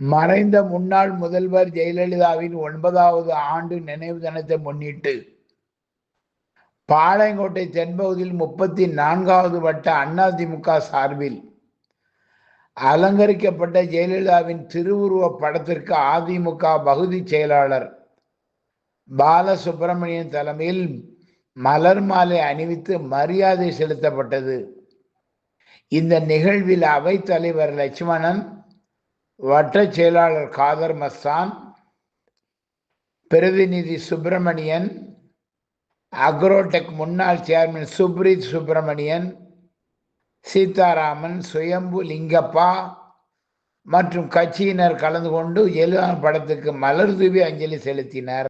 மறைந்த முன்னாள் முதல்வர் ஜெயலலிதாவின் ஒன்பதாவது ஆண்டு நினைவு தினத்தை முன்னிட்டு பாளையங்கோட்டை தென்பகுதியில் முப்பத்தி நான்காவது வட்ட அதிமுக சார்பில் அலங்கரிக்கப்பட்ட ஜெயலலிதாவின் திருவுருவ படத்திற்கு அதிமுக பகுதி செயலாளர் பாலசுப்பிரமணியன் தலைமையில் மலர் மாலை அணிவித்து மரியாதை செலுத்தப்பட்டது. இந்த நிகழ்வில் அவைத் தலைவர் லட்சுமணன் வட்ட செயலாளர் காதர் மஸ்தான் பிரதிநிதி சுப்பிரமணியன் அக்ரோடெக் முன்னாள் சேர்மன் சுப்ரீத் சுப்பிரமணியன் சீதாராமன் சுயம்பு லிங்கப்பா மற்றும் கட்சியினர் கலந்து கொண்டு ஜெயலலிதா படத்துக்கு மலர் தூவி அஞ்சலி செலுத்தினர்.